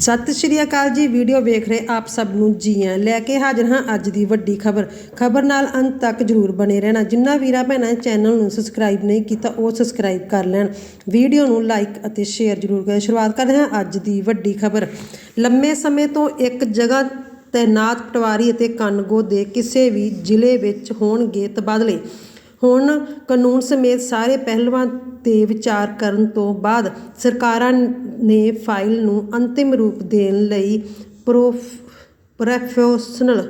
ਸਤਿ ਸ਼੍ਰੀ ਅਕਾਲ ਜੀ, ਵੀਡੀਓ ਵੇਖ ਰਹੇ ਆਪ ਸਭ ਨੂੰ ਜੀ ਆਇਆਂ ਲੈ ਕੇ ਹਾਜ਼ਰ ਹਾਂ ਅੱਜ ਦੀ ਵੱਡੀ ਖਬਰ। ਖਬਰ ਨਾਲ ਅੰਤ ਤੱਕ ਜਰੂਰ ਬਣੇ ਰਹਿਣਾ। ਜਿੰਨਾ ਵੀਰਾਂ ਭੈਣਾਂ ਚੈਨਲ ਨੂੰ ਸਬਸਕ੍ਰਾਈਬ ਨਹੀਂ ਕੀਤਾ, ਉਹ ਸਬਸਕ੍ਰਾਈਬ ਕਰ ਲੈਣ। ਵੀਡੀਓ ਨੂੰ ਲਾਈਕ ਅਤੇ ਸ਼ੇਅਰ ਜਰੂਰ ਕरें ਸ਼ੁਰੂਆਤ ਕਰਦੇ ਹਾਂ ਅੱਜ ਦੀ ਵੱਡੀ ਖਬਰ। ਲੰਮੇ ਸਮੇਂ ਤੋਂ ਇੱਕ ਜਗ੍ਹਾ ਤੈਨਾਤ ਪਟਵਾਰੀ ਅਤੇ ਕਾਨੂੰਗੋ ਦੇ ਕਿਸੇ ਵੀ ਜ਼ਿਲ੍ਹੇ ਵਿੱਚ ਹੋਣਗੇ ਤਬਾਦਲੇ। ਹੁਣ ਕਾਨੂੰਨ ਸਮੇਤ ਸਾਰੇ ਪਹਿਲੂਆਂ ਤੇ ਵਿਚਾਰ ਕਰਨ ਤੋਂ ਬਾਅਦ ਸਰਕਾਰਾਂ ਨੇ ਫਾਈਲ ਨੂੰ ਅੰਤਿਮ ਰੂਪ ਦੇਣ ਲਈ ਪ੍ਰੋਫ, ਪ੍ਰੋਫੈਸ਼ਨਲ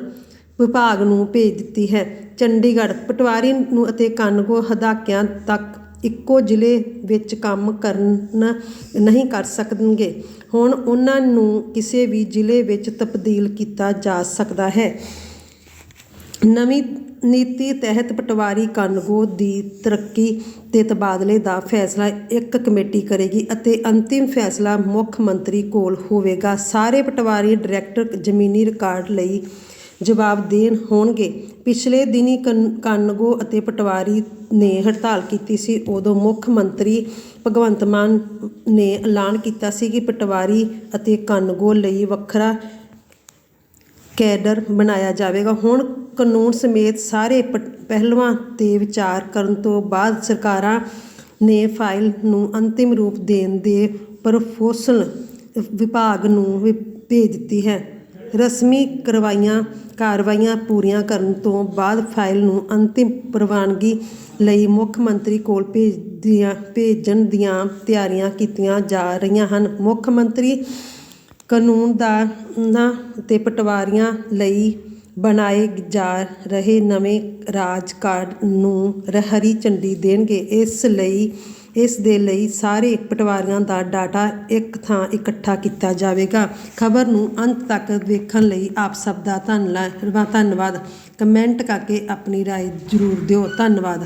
ਵਿਭਾਗ ਨੂੰ ਭੇਜ ਦਿੱਤੀ ਹੈ। ਚੰਡੀਗੜ੍ਹ, ਪਟਵਾਰੀ ਨੂੰ ਅਤੇ ਕਾਨੂੰਗੋ ਹਦਾਕਿਆਂ ਤੱਕ ਇੱਕੋ ਜ਼ਿਲ੍ਹੇ ਵਿੱਚ ਕੰਮ ਕਰਨ ਨਹੀਂ ਕਰ ਸਕਣਗੇ। ਹੁਣ ਉਹਨਾਂ ਨੂੰ ਕਿਸੇ ਵੀ ਜ਼ਿਲ੍ਹੇ ਵਿੱਚ ਤਬਦੀਲ ਕੀਤਾ ਜਾ ਸਕਦਾ ਹੈ। ਨਵੀਂ ਨੀਤੀ ਤਹਿਤ ਪਟਵਾਰੀ ਕਾਨੂੰਗੋ ਦੀ ਤਰੱਕੀ ਤੇ ਤਬਾਦਲੇ ਦਾ ਫੈਸਲਾ ਇੱਕ ਕਮੇਟੀ ਕਰੇਗੀ ਅਤੇ ਅੰਤਿਮ ਫੈਸਲਾ ਮੁੱਖ ਮੰਤਰੀ ਕੋਲ ਹੋਵੇਗਾ। ਸਾਰੇ ਪਟਵਾਰੀ ਡਾਇਰੈਕਟਰ ਜ਼ਮੀਨੀ ਰਿਕਾਰਡ ਲਈ ਜਵਾਬਦੇਹ ਹੋਣਗੇ। ਪਿਛਲੇ ਦਿਨੀ ਕਨ- ਕਾਨੂੰਗੋ ਅਤੇ ਪਟਵਾਰੀ ਨੇ ਹੜਤਾਲ ਕੀਤੀ ਸੀ। ਉਦੋਂ ਮੁੱਖ ਮੰਤਰੀ ਭਗਵੰਤ ਮਾਨ ਨੇ ਐਲਾਨ ਕੀਤਾ ਸੀ ਕਿ ਪਟਵਾਰੀ ਅਤੇ ਕਾਨੂੰਗੋ ਲਈ ਵੱਖਰਾ ਕੈਡਰ ਬਣਾਇਆ ਜਾਵੇਗਾ। ਹੁਣ ਕਾਨੂੰਨ ਸਮੇਤ ਸਾਰੇ ਪ- ਪਹਿਲੂਆਂ ਤੇ ਵਿਚਾਰ ਕਰਨ ਤੋਂ ਬਾਅਦ ਸਰਕਾਰਾਂ ਨੇ ਫਾਈਲ ਨੂੰ ਅੰਤਿਮ ਰੂਪ ਦੇਣ ਦੇ ਪ੍ਰੋਫੈਸ਼ਨਲ ਵਿਭਾਗ ਨੂੰ ਵੀ ਭੇਜ ਦਿੱਤੀ ਹੈ। ਰਸਮੀ ਕਰਵਾਈਆਂ, ਕਾਰਵਾਈਆਂ ਪੂਰੀਆਂ ਕਰਨ ਤੋਂ ਬਾਅਦ ਫਾਈਲ ਨੂੰ ਅੰਤਿਮ ਪ੍ਰਵਾਨਗੀ ਲਈ ਮੁੱਖ ਮੰਤਰੀ ਕੋਲ ਭੇਜ ਦੀਆਂ ਭੇਜਣ ਦੀਆਂ ਤਿਆਰੀਆਂ ਕੀਤੀਆਂ ਜਾ ਰਹੀਆਂ ਹਨ। ਮੁੱਖ ਮੰਤਰੀ ਕਾਨੂੰਨਦਾਨਾਂ ਤੇ ਪਟਵਾਰੀਆਂ ਲਈ ਬਣਾਏ ਜਾ ਰਹੇ ਨਵੇਂ ਰਾਜ ਕਾਰਡ ਨੂੰ ਰ- ਹਰੀ ਝੰਡੀ ਦੇਣਗੇ ਇਸ ਲਈ ਇਸ ਦੇ ਲਈ ਸਾਰੇ ਪਟਵਾਰੀਆਂ ਦਾ ਡਾਟਾ ਇੱਕ ਥਾਂ ਇਕੱਠਾ ਕੀਤਾ ਜਾਵੇਗਾ ਖਬਰ ਨੂੰ ਅੰਤ ਤੱਕ ਵੇਖਣ ਲਈ ਆਪ ਸਭ ਦਾ ਧੰਨਵਾਦ ਧੰਨਵਾਦ ਕਮੈਂਟ ਕਰਕੇ ਆਪਣੀ رائے ਜ਼ਰੂਰ ਦਿਓ ਧੰਨਵਾਦ